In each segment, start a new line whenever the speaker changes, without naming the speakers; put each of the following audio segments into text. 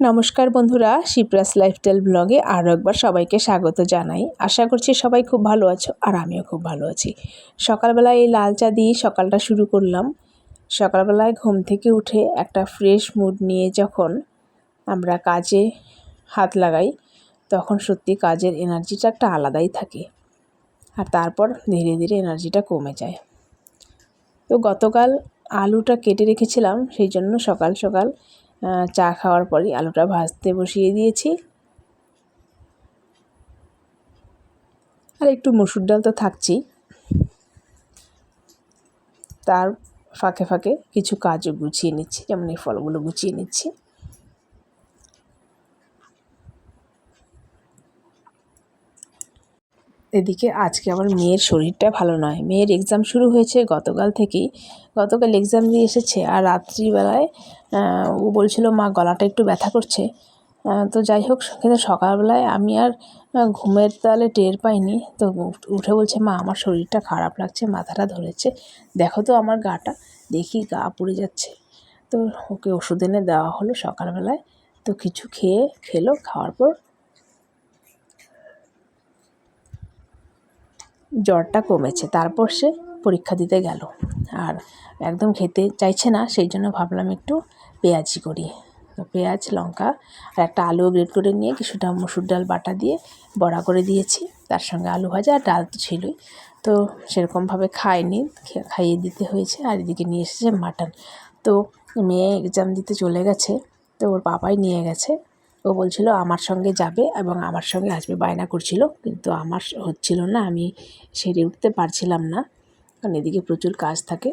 নমস্কার বন্ধুরা, শিপ্রাস লাইফস্টাইল ব্লগে আরও একবার সবাইকে স্বাগত জানাই। আশা করছি সবাই খুব ভালো আছো আর আমিও খুব ভালো আছি। সকালবেলায় এই লাল চা দিয়ে সকালটা শুরু করলাম। সকালবেলায় ঘুম থেকে উঠে একটা ফ্রেশ মুড নিয়ে যখন আমরা কাজে হাত লাগাই, তখন সত্যি কাজের এনার্জিটা একটা আলাদাই থাকে। আর তারপর ধীরে ধীরে এনার্জিটা কমে যায়। তো গতকাল আলুটা কেটে রেখেছিলাম, সেই জন্য সকাল সকাল চা খাওয়ার পরই আলুটা ভাজতে বসিয়ে দিয়েছি। আর একটু মুসুর ডাল তো থাকছেই। তার ফাঁকে ফাঁকে কিছু কাজও গুছিয়ে নিচ্ছি, যেমন এই ফলগুলো গুছিয়ে নিচ্ছি। এদিকে আজকে আমার মেয়ের শরীরটা ভালো নয়। মেয়ের এক্সাম শুরু হয়েছে গতকাল থেকেই। গতকাল এক্সাম দিয়ে এসেছে আর রাত্রিবেলায় ও বলছিল, মা, গলাটা একটু ব্যথা করছে। তো যাই হোক, কিন্তু সকালবেলায় আমি আর ঘুমের তালে টের পাইনি। তো উঠে বলছে, মা, আমার শরীরটা খারাপ লাগছে, মাথাটা ধরেছে। দেখো তো আমার গাটা, দেখি গা পুড়ে যাচ্ছে। তো ওকে ওষুধ এনে দেওয়া হলো সকালবেলায়। তো কিছু খেয়ে, খেলো, খাওয়ার পর জ্বরটা কমেছে। তারপর সে পরীক্ষা দিতে গেল। আর একদম খেতে চাইছে না, সেই জন্য ভাবলাম একটু পেঁয়াজি করি। তো পেঁয়াজ, লঙ্কা আর একটা আলু গ্রেড করে নিয়ে কিছুটা মুসুর ডাল, বাটা দিয়ে বড়া করে দিয়েছি। তার সঙ্গে আলু ভাজা আর ডাল তো ছিলই। তো সেরকমভাবে খায়নি খাইয়ে দিতে হয়েছে। আর এদিকে নিয়ে এসেছে মাটন। তো মেয়ে এক্সাম দিতে চলে গেছে। তো ওর বাবাই নিয়ে গেছে। ও বলছিল, আমার সঙ্গে যাবে এবং আমার সঙ্গে আসবে। বায়না করছিল, কিন্তু আমার হচ্ছিল না, আমি সেরে উঠতে পারছিলাম না। কারণ এদিকে প্রচুর কাজ থাকে।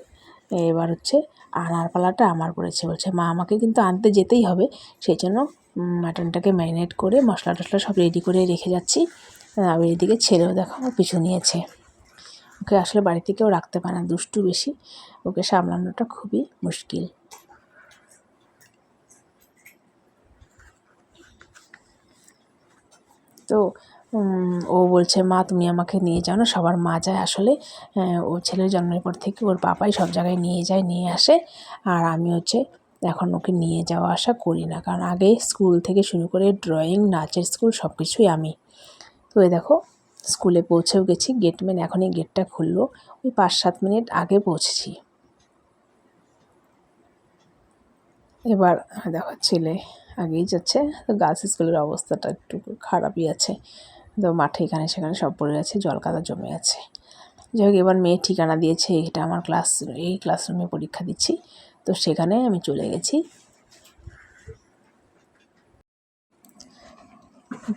এবার হচ্ছে আনার পালাটা আমার পড়েছে বলছে, মা, আমাকে কিন্তু আনতে যেতেই হবে। সেই জন্য মাটনটাকে ম্যারিনেট করে মশলা টশলা সব রেডি করে রেখে যাচ্ছি। আমি এদিকে ছেলেও দেখো আমার পিছু নিয়েছে। ওকে আসলে বাড়ি থেকেও রাখতে পারে না, দুষ্টু বেশি। ওকে সামলানোটা খুবই মুশকিল। তো ও বলছে, মা, তুমি আমাকে নিয়ে যাও না, সবার মা যায় আসলে। ও ছেলের জন্মের পর থেকে ওর বাবাই সব জায়গায় নিয়ে যায়, নিয়ে আসে। আর আমি হচ্ছে এখন ওকে নিয়ে যাওয়া আসা করি না। কারণ আগে স্কুল থেকে শুরু করে ড্রয়িং, নাচের স্কুল সব কিছুই আমি। তো এই দেখো, স্কুলে পৌঁছেও গেছি, গেটম্যান এখনই গেটটা খুললো। ওই পাঁচ সাত মিনিট আগে পৌঁছেছি। এবার দেখো ছেলে আগেই যাচ্ছে, তো গার্লস স্কুলের অবস্থাটা একটু খারাপই আছে। তো মাঠে এখানে সেখানে সব পড়ে আছে জল কাদা জমে আছে। যাই হোক এবার মেয়ে ঠিকানা দিয়েছে, এটা আমার ক্লাস এই ক্লাসরুমে পরীক্ষা দিচ্ছি। তো সেখানে আমি চলে গেছি।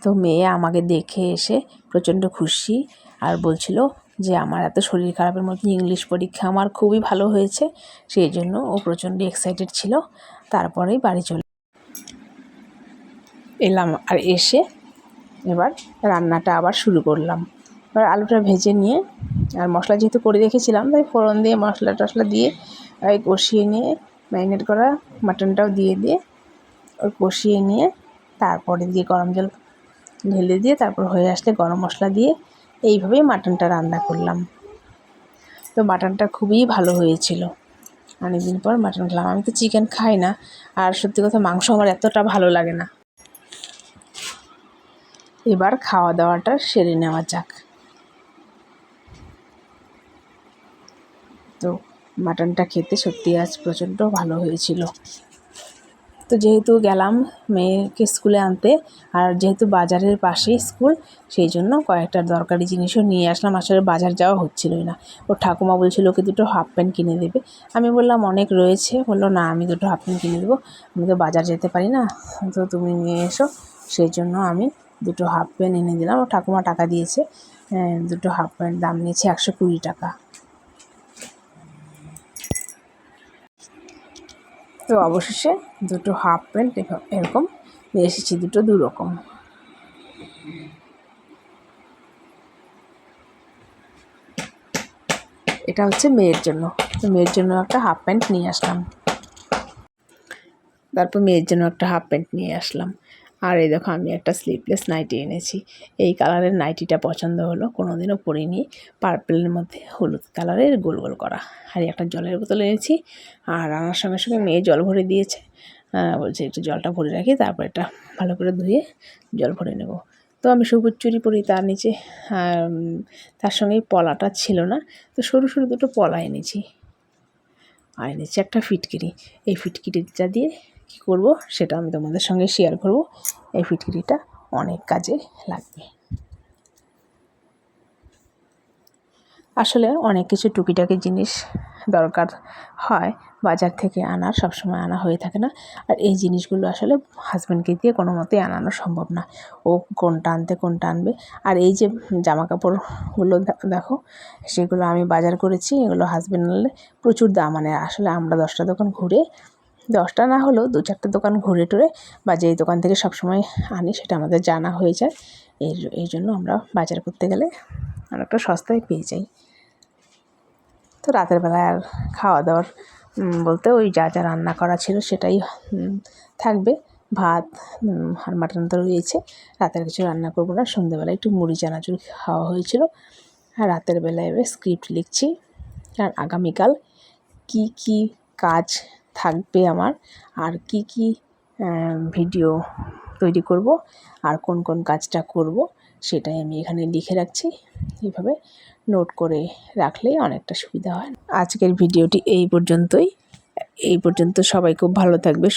তো মেয়ে আমাকে দেখে এসে প্রচণ্ড খুশি আর বলছিল যে আমার এত শরীর খারাপের মধ্যে ইংলিশ পরীক্ষা আমার খুবই ভালো হয়েছে, সেই জন্য ও প্রচণ্ড এক্সাইটেড ছিল। তারপরেই বাড়ি চলে এলাম আর এসে এবার রান্নাটা আবার শুরু করলাম। এবার আলুটা ভেজে নিয়ে আর মশলা যেহেতু করে রেখেছিলাম, তাই ফোড়ন দিয়ে মশলা টশলা দিয়ে ওই কষিয়ে নিয়ে ম্যারিনেট করা মাটনটাও দিয়ে দিয়ে ওই কষিয়ে নিয়ে তারপরে দিয়ে গরম জল ঢেলে দিয়ে তারপর হয়ে আসলে গরম মশলা দিয়ে এইভাবেই মাটনটা রান্না করলাম। তো মাটনটা খুবই ভালো হয়েছিল। অনেকদিন পর মাটন খেলাম। আমি তো চিকেন খাই না। আর সত্যি কথা মাংস আমার এতটা ভালো লাগে না। এবার খাওয়া দাওয়াটা সেরে নেওয়া যাক। তো মাটনটা খেতে সত্যি আজ প্রচণ্ড ভালো হয়েছিল। তো যেহেতু গেলাম মেয়েকে স্কুলে আনতে, আর যেহেতু বাজারের পাশেই স্কুল, সেই জন্য কয়েকটা দরকারি জিনিসও নিয়ে আসলাম। আসলে বাজার যাওয়া হচ্ছিলোই না। ওর ঠাকুমা বলছিল ওকে দুটো হাফ প্যান্ট কিনে দেবে। আমি বললাম, অনেক রয়েছে। বলল, না, আমি দুটো হাফ প্যান্ট কিনে দেবো। আমি তো বাজার যেতে পারি না, তো তুমি নিয়ে এসো। সেই জন্য আমি দুটো হাফ প্যান্ট এনে দিলাম। ও ঠাকুমা টাকা দিয়েছে দুটো হাফ প্যান্ট, দাম নিয়েছে একশো কুড়ি টাকা। তো অবশেষে দুটো হাফ প্যান্ট এরকম নিয়ে এসেছি, দুটো দুরকম। এটা হচ্ছে মেয়ের জন্য। তো মেয়ের জন্য একটা হাফ প্যান্ট নিয়ে আসলাম। তারপর মেয়ের জন্য একটা হাফ প্যান্ট নিয়ে আসলাম। আর এই দেখো, আমি একটা স্লিভলেস নাইটি এনেছি। এই কালারের নাইটিটা পছন্দ হলো কোনো দিনও পরিনি। পার্পেলের মধ্যে হলুদ কালারের গোল গোল করা। আর একটা জলের বোতল এনেছি, আর আনার সঙ্গে সঙ্গে মেয়ে জল ভরে দিয়েছে। বলছে একটু জলটা ভরে রাখি, তারপর এটা ভালো করে ধুয়ে জল ভরে নেব। তো আমি সবুজ চুরি পরি তার নিচে তার সঙ্গে পলাটা ছিল না, তো সরু সরু দুটো পলা এনেছি। আর এনেছি একটা ফিটকিরি। এই ফিটকিরিটা দিয়ে কী করব সেটা আমি তোমাদের সঙ্গে শেয়ার করব। এই ফিটকিরিটা অনেক কাজে লাগবে। আসলে অনেক কিছু টুকিটাকি জিনিস দরকার হয়, বাজার থেকে আনার সবসময় আনা হয়ে থাকে না। আর এই জিনিসগুলো আসলে হাজব্যান্ডকে দিয়ে কোনো মতেই আনানো সম্ভব না। ও কোনটা আনতে, কোনটা আনবে। আর এই যে জামা কাপড়গুলো দেখো, সেগুলো আমি বাজার করেছি, এগুলো হাজব্যান্ড আনলে প্রচুর দাম মানে আসলে আমরা দশটা দোকান ঘুরে দশটা না হলেও দু চারটে দোকান ঘুরে টুরে বা যেই দোকান থেকে সবসময় আনি সেটা আমাদের জানা হয়ে যায়। এর এই জন্য আমরা বাজার করতে গেলে অনেকটা সস্তায় পেয়ে যাই। তো রাতের বেলায় আর খাওয়া দাওয়ার বলতে ওই যা যা রান্না করা ছিল সেটাই থাকবে। ভাত আর মাটন তো রয়েছে। রাতের কিছু রান্না করব না। সন্ধ্যেবেলায় একটু মুড়ি, চানাচুর খাওয়া হয়েছিল। আর রাতের বেলায় এবার স্ক্রিপ্ট লিখছি। আর আগামীকাল কি কি কাজ থাকবে আমার। আর কি কি ভিডিও তৈরি করব, আর কোন কোন কাজটা করব, সেটাই আমি এখানে লিখে রাখছি। এইভাবে নোট করে রাখলেই অনেকটা সুবিধা হয়। আজকের ভিডিওটি এই পর্যন্তই। এই পর্যন্ত সবাই খুব ভালো থাকবে